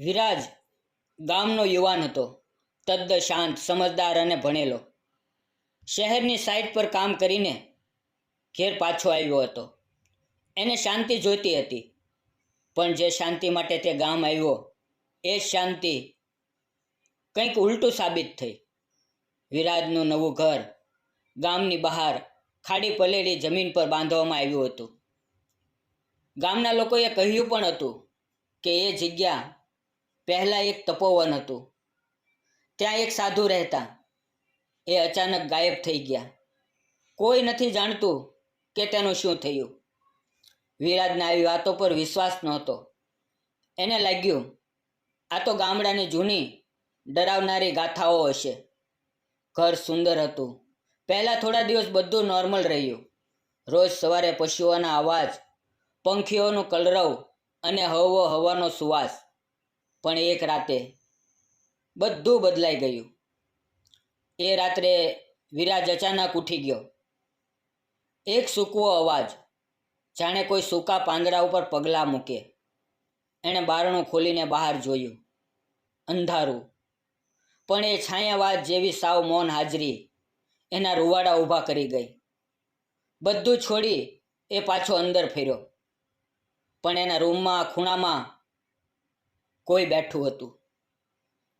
વિરાજ ગામનો યુવાન હતો. તદ્દ શાંત, સમજદાર અને ભણેલો. શહેરની સાઈટ પર કામ કરીને ઘેર પાછો આવ્યો હતો. એને શાંતિ જોઈતી હતી. પણ જે શાંતિ માટે તે ગામ આવ્યો, એ શાંતિ કંઈક ઉલટું સાબિત થઈ. વિરાજનું નવું ઘર ગામની બહાર ખાડી પલેળી જમીન પર બાંધવામાં આવ્યું હતું. ગામના લોકોએ કહ્યું પણ હતું કે એ જગ્યા પહેલાં એક તપોવન હતું. ત્યાં એક સાધુ રહેતા. એ અચાનક ગાયબ થઈ ગયા. કોઈ નથી જાણતું કે તેનું શું થયું. વિરાજને આવી વાતો પર વિશ્વાસ નહોતો. એને લાગ્યું, આ તો ગામડાની જૂની, ડરાવનારી ગાથાઓ હશે. ઘર સુંદર હતું. પહેલાં થોડા દિવસ બધું નોર્મલ રહ્યું. રોજ સવારે પશુઓના અવાજ, પંખીઓનું કલરવ અને હવો હવાનો સુવાસ. પણ એક રાતે બધું બદલાઈ ગયું. એ રાત્રે વિરાજ અચાનક ઉઠી ગયો. એક સૂકવો અવાજ, જાણે કોઈ સૂકા પાંદડા ઉપર પગલાં મૂકે. એણે બારણું ખોલીને બહાર જોયું. અંધારું. પણ એ છાયાવાદ જેવી સાવ મૌન હાજરી એના રૂવાડા ઊભા કરી ગઈ. બધું છોડી એ પાછો અંદર ફેર્યો. પણ એના રૂમમાં ખૂણામાં કોઈ બેઠું હતું.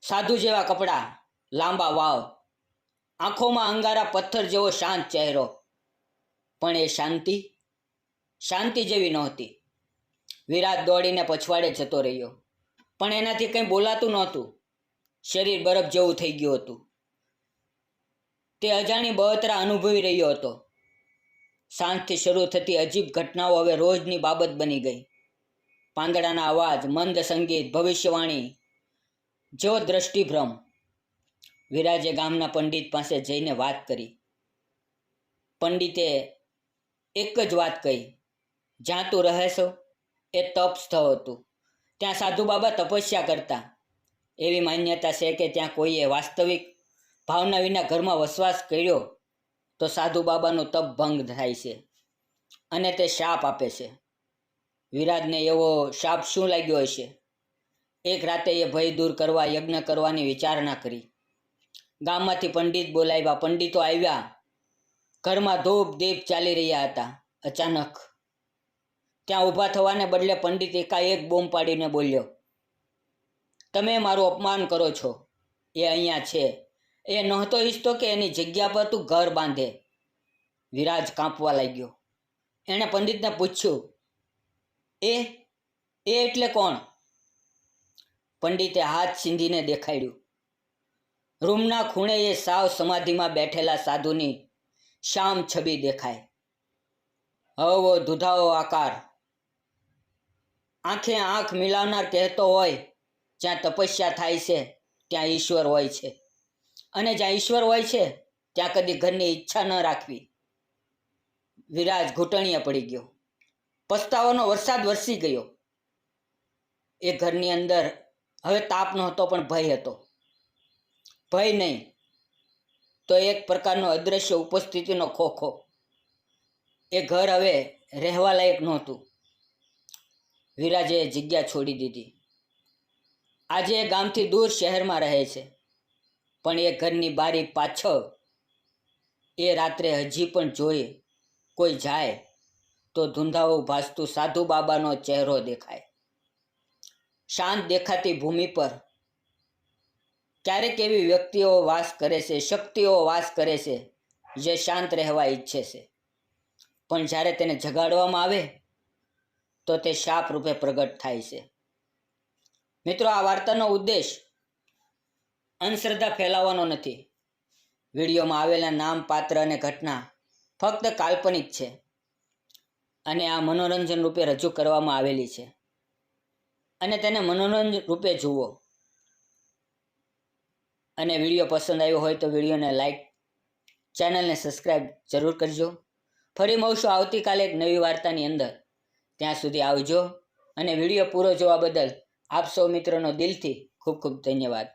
સાધુ જેવા કપડાં, લાંબા વાવ, આંખોમાં અંગારા પથ્થર જેવો શાંત ચહેરો. પણ એ શાંતિ શાંતિ જેવી નહોતી. વિરાટ દોડીને પછવાડે જતો રહ્યો. પણ એનાથી કંઈ બોલાતું નહોતું. શરીર બરફ જેવું થઈ ગયું હતું. તે અજાણી બળતરા અનુભવી રહ્યો હતો. સાંજથી શરૂ થતી અજીબ ઘટનાઓ હવે રોજની બાબત બની ગઈ. પાંદડાના અવાજ, મંદ સંગીત, ભવિષ્યવાણી, જો દ્રષ્ટિભ્રમ. વિરાજે ગામના પંડિત પાસે જઈને વાત કરી. પંડિતે એક જ વાત કહી. જ્યાં તું રહેશો એ તપ સ્થળ હતું. ત્યાં સાધુ બાબા તપસ્યા કરતા. એવી માન્યતા છે કે ત્યાં કોઈએ વાસ્તવિક ભાવના વિના ઘરમાં વસવાસ કર્યો તો સાધુ બાબાનું તપ ભંગ થાય છે અને તે શાપ આપે છે. વિરાજને એવો શાપ શું લાગ્યો હશે? એક રાતે એ ભય દૂર કરવા યજ્ઞ કરવાની વિચારણા કરી. ગામમાંથી પંડિત બોલાવ્યા. પંડિતો આવ્યા. ઘરમાં ધૂપ દીપ ચાલી રહ્યા હતા. અચાનક ત્યાં ઊભા થવાને બદલે પંડિત એકાએક બોમ્બ પાડીને બોલ્યો, તમે મારું અપમાન કરો છો. એ અહીંયા છે. એ નહોતો ઈચ્છતો કે એની જગ્યા પર તું ઘર બાંધે. વિરાજ કાંપવા લાગ્યો. એણે પંડિતને પૂછ્યું એ એ એટલે કોણ? પંડિતે હાથ સીંધીને દેખાડ્યું. રૂમના ખૂણે એ સાવ સમાધિમાં બેઠેલા સાધુની શામ છબી દેખાય. હવો દુધાવો આકાર. આંખે આંખ મિલાવનાર કહેતો હોય, જ્યાં તપસ્યા થાય છે, ત્યાં ઈશ્વર હોય છે. અને જ્યાં ઈશ્વર હોય છે, ત્યાં કદી ઘરની ઈચ્છા ન રાખવી. વિરાજ ઘૂંટણીએ પડી ગયો. પસ્તાવાનો વરસાદ વરસી ગયો. એ ઘરની અંદર હવે તાપ નહોતો, પણ ભય હતો. ભય નહીં. તો એક પ્રકારનો અદૃશ્ય ઉપસ્થિતિનો ખોખો. એ ઘર હવે રહેવા લાયક નહોતું. વિરાજે જગ્યા છોડી દીધી. આજે એ ગામથી દૂર શહેરમાં રહે છે. પણ એ ઘરની બારી પાછળ એ રાત્રે હજી પણ જોઈએ કોઈ જાય તો ધૂંધાવો ભાસતું સાધુ બાબાનો ચહેરો દેખાય. શાંત દેખાતી ભૂમિ પર ક્યારેક એવી વ્યક્તિઓ વાસ કરે છે, શક્તિઓ વાસ કરે છે, જે શાંત રહેવા ઈચ્છે છે. પણ જ્યારે તેને જગાડવામાં આવે, તો તે શાપ રૂપે પ્રગટ થાય છે. મિત્રો, આ વાર્તાનો ઉદ્દેશ અંધશ્રદ્ધા ફેલાવવાનો નથી. વિડીયોમાં આવેલા નામ, પાત્ર અને ઘટના ફક્ત કાલ્પનિક છે. અને આ મનોરંજન રૂપે રજૂ કરવામાં આવેલી છે. અને તેને મનોરંજન રૂપે જુઓ. અને વીડિયો પસંદ આવ્યો હોય તો વિડીયોને લાઈક, ચેનલને સબસ્ક્રાઈબ જરૂર કરજો. ફરી મળશું આવતીકાલે એક નવી વાર્તાની અંદર. ત્યાં સુધી આવજો. અને વીડિયો પૂરો જોવા બદલ આપ સૌ મિત્રોનો દિલથી ખૂબ ખૂબ ધન્યવાદ.